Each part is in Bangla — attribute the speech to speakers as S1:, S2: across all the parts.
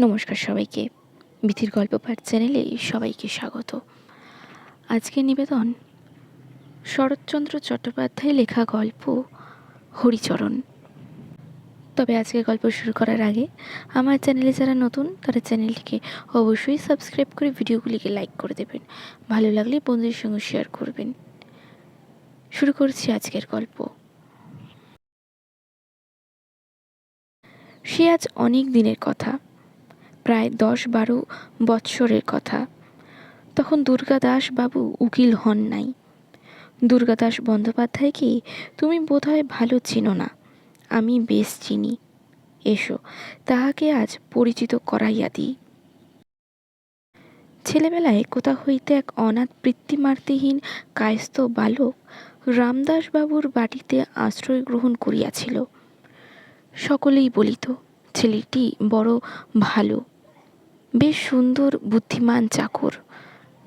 S1: নমস্কার সবাইকে। বিথির গল্প পাঠ চ্যানেলে সবাইকে স্বাগত। আজকে নিবেদন, শরৎচন্দ্র চট্টোপাধ্যায় লেখা গল্প হরিচরণ। তবে আজকে গল্প শুরু করার আগে, আমার চ্যানেলে যারা নতুন, তারা চ্যানেলটিকে অবশ্যই সাবস্ক্রাইব করে ভিডিওগুলিকে লাইক করে দেবেন। ভালো লাগলে বন্ধুদের সঙ্গে শেয়ার করবেন। শুরু করছি আজকের গল্প। সে আজ অনেক দিনের কথা। প্রায় দশ বারো বৎসরের কথা। তখন দুর্গাদাস বাবু উকিল হন নাই। দুর্গাদাস বন্দ্যোপাধ্যায়কে তুমি বোধহয় ভালো চিনো না, আমি বেশ চিনি। এসো, তাহাকে আজ পরিচিত করাইয়া দিই। ছেলেবেলায় কোথা হইতে এক অনাথ বৃত্তিমার্তিহীন কায়স্থ বালক রামদাসবাবুর বাটিতে আশ্রয় গ্রহণ করিয়াছিল। সকলেই বলিত, ছেলেটি বড় ভালো বেশ সুন্দর, বুদ্ধিমান চাকর।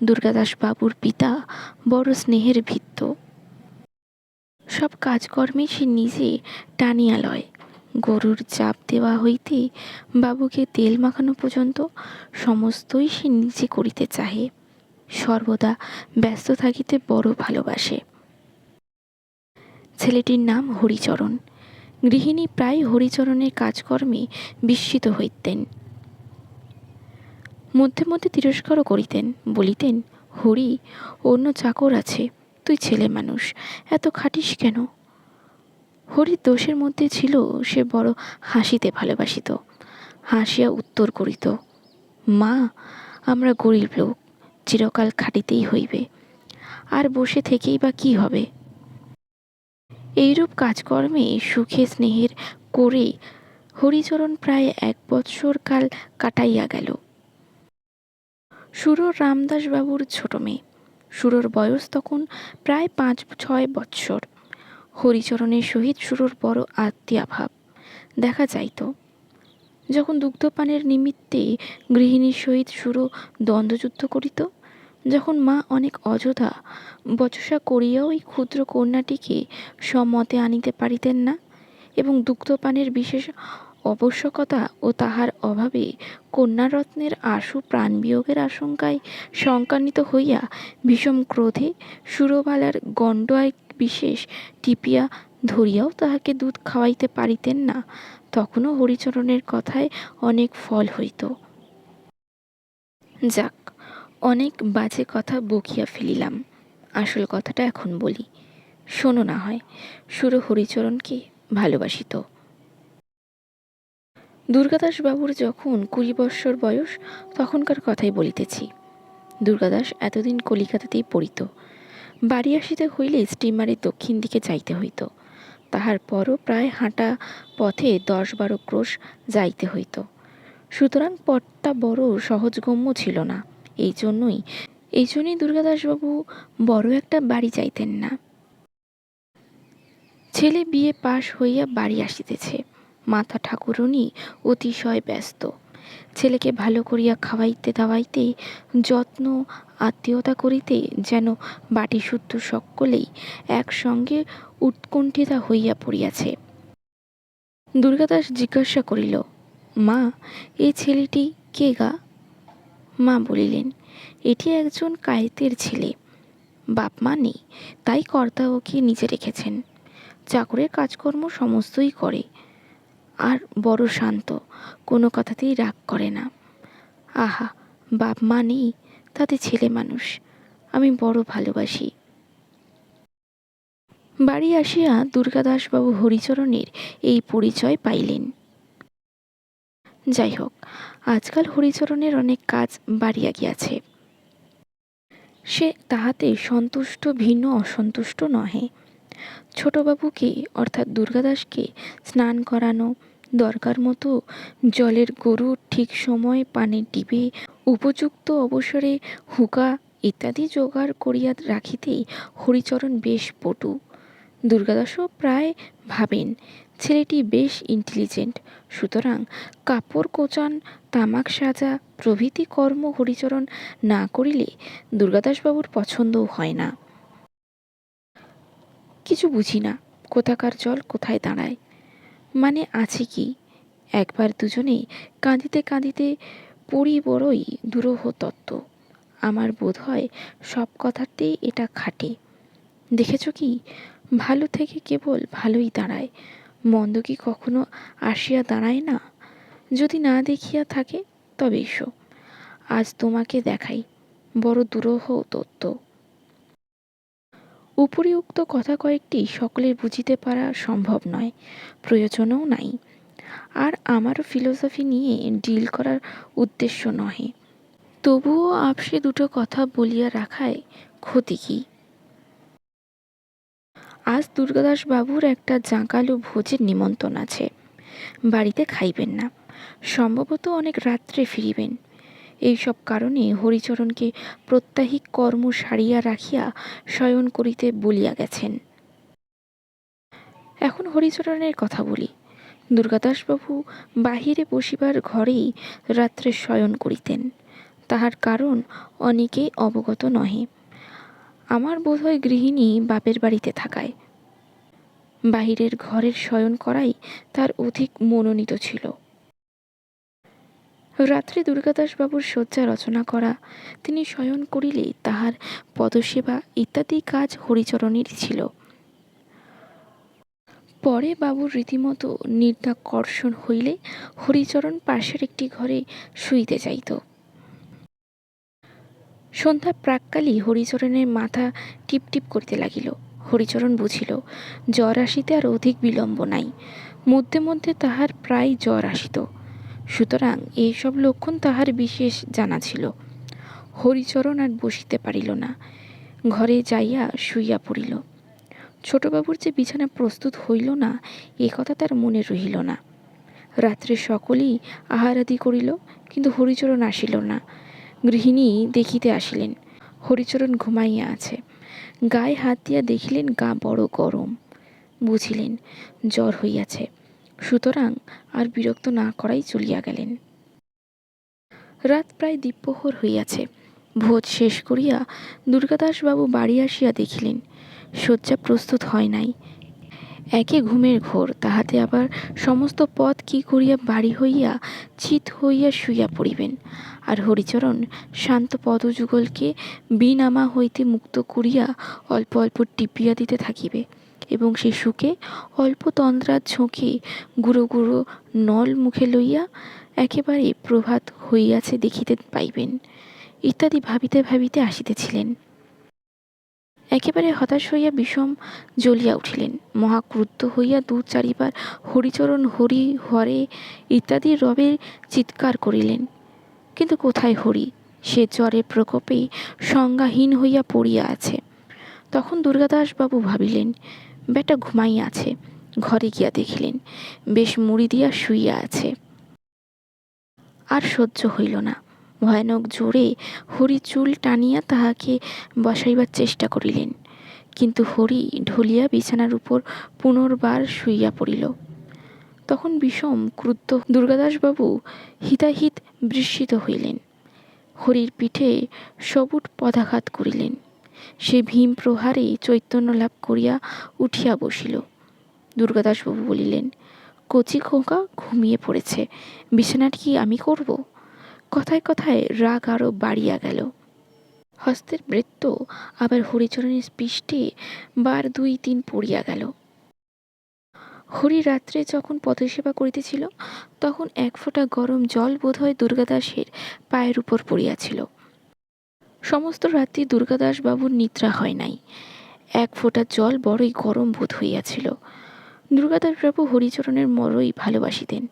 S1: দুর্গাদাস বাবুর পিতা বড় স্নেহের ভিত্ত সব কাজকর্মে সে নিজে টানিয়া লয়। গরুর চাপ দেওয়া হইতে বাবুকে তেল মাখানো পর্যন্ত সমস্তই সে নিজে করিতে চাহে। সর্বদা ব্যস্ত থাকিতে বড় ভালোবাসে। ছেলেটির নাম হরিচরণ। গৃহিণী প্রায় হরিচরণের কাজকর্মে বিস্মিত হইতেন। মধ্যে মধ্যে তিরস্কারও করিতেন, বলিতেন, হরি, অন্য চাকর আছে, তুই ছেলে মানুষ, এত খাটিস কেন? হরির দোষের মধ্যে ছিল সে বড় হাসিতে ভালোবাসিত, হাসিয়া উত্তর করিত, মা, আমরা গরিব লোক, চিরকাল খাটিতেই হইবে, আর বসে থেকেই বা কি হবে? এইরূপ কাজকর্মে সুখে স্নেহের করে হরিচরণ প্রায় এক বৎসর কাল কাটাইয়া গেল। সুরর রামদাসবাবুর ছোট মেয়ে। সুরর বয়স তখন প্রায় পাঁচ, ছয় বৎসর। হরিচরণের সহিত সুরর বড় আত্মীয়াভাব। দেখা যাইত, যখন দুগ্ধপানের নিমিত্তে গৃহিণীর সহিত সুরো দ্বন্দ্বযুদ্ধ করিত, যখন মা অনেক অযথা বচসা করিয়াও এই ক্ষুদ্র কন্যাটিকে সম্মতে আনিতে পারিতেন না এবং দুগ্ধপানের বিশেষ আবশ্যকতা ও তাহার অভাবে কন্যারত্নের আশু প্রাণবিয়োগের আশঙ্কায় শঙ্কান্বিত হইয়া বিষম ক্রোধে সুরবালার গণ্ডয় বিশেষ টিপিয়া ধরিয়াও তাহাকে দুধ খাওয়াইতে পারিতেন না। তখনও হরিচরণের কথায় অনেক ফল হইত। যাক, অনেক বাজে কথা বকিয়া ফেলিলাম। আসল কথাটা এখন বলি। শোনো না হয় সুর হরিচরণকে ভালোবাসিত দুর্গাদাস বাবুর যখন কুড়ি বৎসর বয়স, তখনকার কথাই বলিতেছি। দুর্গাদাস এতদিন কলিকাতাতেই পড়িত। বাড়ি আসিতে হইলে স্টিমারে দক্ষিণ দিকে যাইতে হইত। তাহার পরও প্রায় হাঁটা পথে দশ বারো ক্রোশ যাইতে হইত। সুতরাং পথটা বড় সহজগম্য ছিল না। এই জন্যই এই জন্যই দুর্গাদাসবাবু বড় একটা বাড়ি চাইতেন না। ছেলে বিয়ে পাশ হইয়া বাড়ি আসিতেছে। মাতা ঠাকুরুনি অতিশয় ব্যস্ত। ছেলেকে ভালো করিয়া খাওয়াইতে দাওয়াইতে, যত্ন, আত্মীয়তা করিতে যেন বাটি শুদ্ধ সকলেই একসঙ্গে উৎকণ্ঠিতা হইয়া পড়িয়াছে। দুর্গাদাস জিজ্ঞাসা করিল, মা এই ছেলেটি কে গা? মা বলিলেন, এটি একজন কায়েতের ছেলে। বাপ মা নেই, তাই কর্তা ওকে নিচে রেখেছেন। চাকরের কাজকর্ম সমস্তই করে। আর বড় শান্ত, কোনো কথাতেই রাগ করে না। আহা, বাপ মা নেই তাতে ছেলে মানুষ। আমি বড় ভালোবাসি। বাড়ি আসিয়া দুর্গাদাসবাবু হরিচরণের এই পরিচয় পাইলেন। যাই হোক, আজকাল হরিচরণের অনেক কাজ বাড়িয়া গিয়াছে। সে তাহাতে সন্তুষ্ট, ভিন্ন, অসন্তুষ্ট নহে। ছোটবাবুকে, অর্থাৎ দুর্গাদাসকে, স্নান করানো দরকার মতো জলের গরু ঠিক সময় পানে ডিবে উপযুক্ত অবসরে হুকা ইত্যাদি জোগাড় করিয়া রাখিতেই হরিচরণ বেশ পটু। দুর্গাদাসও প্রায় ভাবেন, ছেলেটি বেশ ইন্টেলিজেন্ট সুতরাং কাপড় কোচান, তামাক সাজা, প্রভৃতি কর্ম হরিচরণ না করিলে দুর্গাদাসবাবুর পছন্দও হয় না। কিছু বুঝি না, কোথাকার জল কোথায় দাঁড়ায়? মানে আছে কি? একবার দুজনেই কাঁদিতে কাঁদিতে পড়ি বড়ই দুরূহ তত্ত্ব আমার বোধ হয় সব কথাতেই এটা খাটে। দেখেছ কি? ভালো থেকে কেবল ভালোই দাঁড়ায়। মন্দ কি কখনো আসিয়া দাঁড়ায় না? যদি না দেখিয়া থাকে তবে এসো আজ তোমাকে দেখাই, বড় দুরূহ তত্ত্ব উপরিউক্ত কথা কয়েকটি সকলের বুঝিতে পারা সম্ভব নয়, প্রয়োজনও নাই। আর আমারও ফিলোসফি নিয়ে ডিল করার উদ্দেশ্য নহে। তবুও আপসে দুটো কথা বলিয়া রাখায় ক্ষতি কী? আজ দুর্গাদাস বাবুর একটা জাঁকালো ভোজের নিমন্ত্রণ আছে। বাড়িতে খাইবেন না। সম্ভবত অনেক রাত্রে ফিরিবেন। এইসব কারণে হরিচরণকে প্রত্যাহিক কর্ম সারিয়া রাখিয়া শয়ন করিতে বলিয়া গেছেন। এখন হরিচরণের কথা বলি। দুর্গাদাসবাবু বাহিরে বসিবার ঘরেই রাত্রে শয়ন করিতেন। তাহার কারণ অনেকেই অবগত নহে। আমার বোধহয় গৃহিণী বাপের বাড়িতে থাকায়। বাহিরের ঘরের শয়ন করাই তার অধিক মনোনীত ছিল। রাত্রে দুর্গাদাসবাবুর শয্যা রচনা করা। তিনি শয়ন করিলে তাহার পদসেবা ইত্যাদি কাজ হরিচরণের ছিল। পরে বাবুর রীতিমতো নির্দাকর্ষণ হইলে হরিচরণ পাশের একটি ঘরে শুইতে যাইত। সন্ধ্যা প্রাককালই হরিচরণের মাথা টিপটিপ করিতে লাগিল। হরিচরণ বুঝিল, জ্বর আসিতে আর অধিক বিলম্ব নাই। মধ্যে মধ্যে তাহার প্রায় জ্বর আসিত। সুতরাং এইসব লক্ষণ তাহার বিশেষ জানা ছিল। হরিচরণ আর বসিতে পারিল না। ঘরে যাইয়া শুইয়া পড়িল। ছোটবাবুর যে বিছানা প্রস্তুত হইল না, এ কথা তার মনে রহিল না। রাত্রে সকলেই আহারাদি করিল, কিন্তু হরিচরণ আসিল না। গৃহিণী দেখিতে আসিলেন। হরিচরণ ঘুমাইয়া আছে। গায়ে হাত দিয়া দেখিলেন গা বড় গরম। বুঝিলেন, জ্বর হইয়াছে। সুতরাং আর বিরক্ত না করাই চলিয়া গেলেন। রাত প্রায় দ্বীপ্রহর হইয়াছে। ভোজ শেষ করিয়া দুর্গাদাসবাবু বাড়ি আসিয়া দেখিলেন, শয্যা প্রস্তুত হয় নাই। একে ঘুমের ঘোর, তাহাতে আবার সমস্ত পথ কি করিয়া বাড়ি হইয়া চিত হইয়া শুইয়া পড়িবেন, আর হরিচরণ শান্ত পদযুগলকে বিনামা হইতে মুক্ত করিয়া অল্প অল্প টিপিয়া দিতে থাকিবে। এবং সুখে অল্প তন্দ্রার ঝোঁকে গুঁড়ো গুঁড়ো নল মুখে লইয়া একেবারে প্রভাত হইয়াছে দেখিতে পাইবেন। ইত্যাদি ভাবিতে ভাবিতে আসিতেছিলেন। একেবারে হতাশ হইয়া বিষম জ্বলিয়া উঠিলেন। মহাক্রুদ্ধ হইয়া দু চারিবার হরিচরণ হরি হরে ইত্যাদি রবের চিৎকার করিলেন। কিন্তু কোথায় হরি? সে জ্বরের প্রকোপে সংজ্ঞাহীন হইয়া পড়িয়া আছে। তখন দুর্গাদাসবাবু ভাবিলেন বেটা ঘুমাইয়া আছে। ঘরে গিয়া দেখিলেন, বেশ মুড়ি দিয়া শুইয়া আছে। আর সহ্য হইল না। ভয়ানক জোরে হরি চুল টানিয়া তাহাকে বসাইবার চেষ্টা করিলেন। কিন্তু হরি ঢলিয়া বিছানার উপর পুনর্বার শুইয়া পড়িল। তখন বিষম, ক্রুদ্ধ দুর্গাদাসবাবু হিতাহিত বিস্মিত হইলেন। হরির পিঠে সবুট পদাঘাত করিলেন। সে ভীম প্রহারে চৈতন্য লাভ করিয়া উঠিয়া বসিল। দুর্গাদাসবাবু বলিলেন, কচি খোঁকা ঘুমিয়ে পড়েছে বিছানাটি কি আমি করব? কথায় কথায় রাগ আরও বাড়িয়া গেল। হস্তের বৃত্ত আবার হরিচরণের পৃষ্ঠে বার দুই তিন পড়িয়া গেল। হরি রাত্রে যখন পদসেবা করিতেছিল, তখন এক ফোঁটা গরম জল বোধহয় দুর্গাদাসের পায়ের উপর পড়িয়াছিল। সমস্ত রাত্রি দুর্গাদাস বাবুর নিদ্রা হয় নাই। এক ফোঁটা জল বড়ই গরম বোধ হইয়াছিল। দুর্গাদাসবাবু হরিচরণের মরই ভালোবাসিতেন।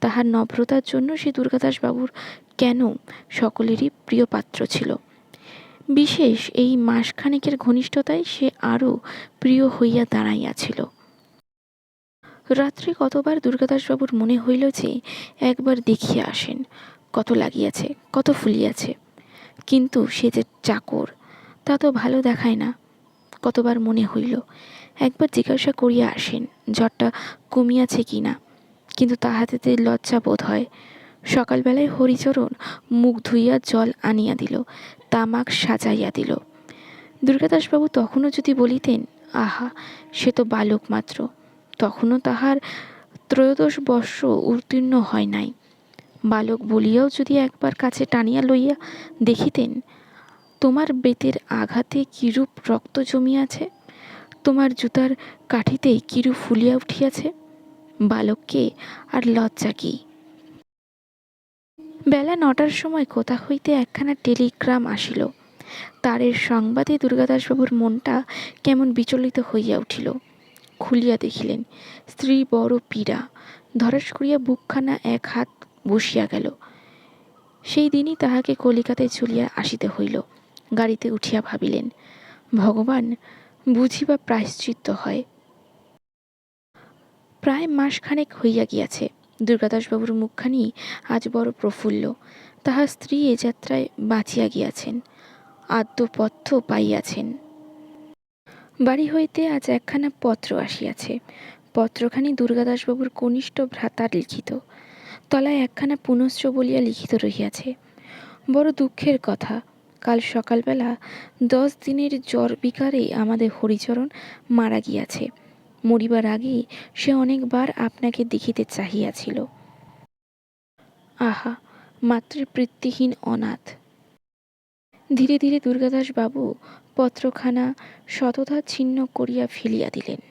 S1: তাহার নম্রতার জন্য সে দুর্গাদাসবাবুর কেন সকলেরই প্রিয় পাত্র ছিল। বিশেষ এই মাসখানেকের ঘনিষ্ঠতায় সে আরও প্রিয় হইয়া দাঁড়াইয়াছিল। রাত্রে কতবার দুর্গাদাসবাবুর মনে হইল যে, একবার দেখিয়া আসেন। কত লাগিয়াছে, কত ফুলিয়াছে। কিন্তু সে যে চাকর, তা তো ভালো দেখায় না। কতবার মনে হইল, একবার জিজ্ঞাসা করিয়া আসেন, জ্বরটা কমিয়াছে কি না কিন্তু তাহাতে লজ্জা বোধ হয়, সকালবেলায় হরিচরণ মুখ ধুইয়া জল আনিয়া দিল, তামাক সাজাইয়া দিল। দুর্গাদাসবাবু তখনও যদি বলিতেন, আহা, সে তো বালক মাত্র। তখনও তাহার ত্রয়োদশ বর্ষ উত্তীর্ণ হয় নাই। বালক বলিয়াও যদি একবার কাছে টানিয়া লইয়া দেখিতেন, তোমার বেতের আঘাতে কিরূপ রক্ত জমিয়াছে? তোমার জুতার কাঠিতে কিরূপ ফুলিয়া উঠিয়াছে? বালককে আর লজ্জা কি? বেলা নটার সময় কোথা হইতে একখানা টেলিগ্রাম আসিল। তারের সংবাদে দুর্গাদাসবাবুর মনটা কেমন বিচলিত হইয়া উঠিল। খুলিয়া দেখিলেন, স্ত্রী বড় পীড়া। ধরাস করিয়া বুকখানা এক হাত বসিয়া গেল। সেই দিনই তাহাকে কলিকাতায় চলিয়া আসিতে হইল। গাড়িতে উঠিয়া ভাবিলেন, ভগবান বুঝি বা প্রায়শ্চিত্ত হয়। প্রায় মাসখানেক হইয়া গিয়াছে। দুর্গাদাসবাবুর মুখখানি আজ বড় প্রফুল্ল। তাহার স্ত্রী এ যাত্রায় বাঁচিয়া গিয়াছেন, আদ্যপথ্য পাইয়াছেন। বাড়ি হইতে আজ একখানা পত্র আসিয়াছে। পত্রখানি দুর্গাদাসবাবুর কনিষ্ঠ ভ্রাতার লিখিত। তলায় একখানা পুনশ্চ বলিয়া লিখিত রহিয়াছে, বড় দুঃখের কথা, কাল সকালবেলা দশ দিনের জ্বর বিকারে আমাদের হরিচরণ মারা গিয়াছে, মরিবার আগে সে অনেকবার আপনাকে দেখিতে চাহিয়াছিল। আহা মাতৃবৃত্তিহীন অনাথ। ধীরে ধীরে দুর্গাদাস বাবু পত্রখানা শতধা ছিন্ন করিয়া ফেলিয়া দিলেন।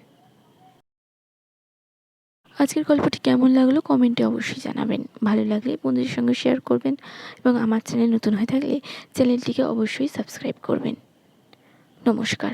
S1: আজকের গল্পটি কেমন লাগল কমেন্টে অবশ্যই জানাবেন। ভালো লাগলে বন্ধুদের সঙ্গে শেয়ার করবেন এবং আমার চ্যানেল নতুন হয়ে থাকলে চ্যানেলটিকে অবশ্যই সাবস্ক্রাইব করবেন। নমস্কার।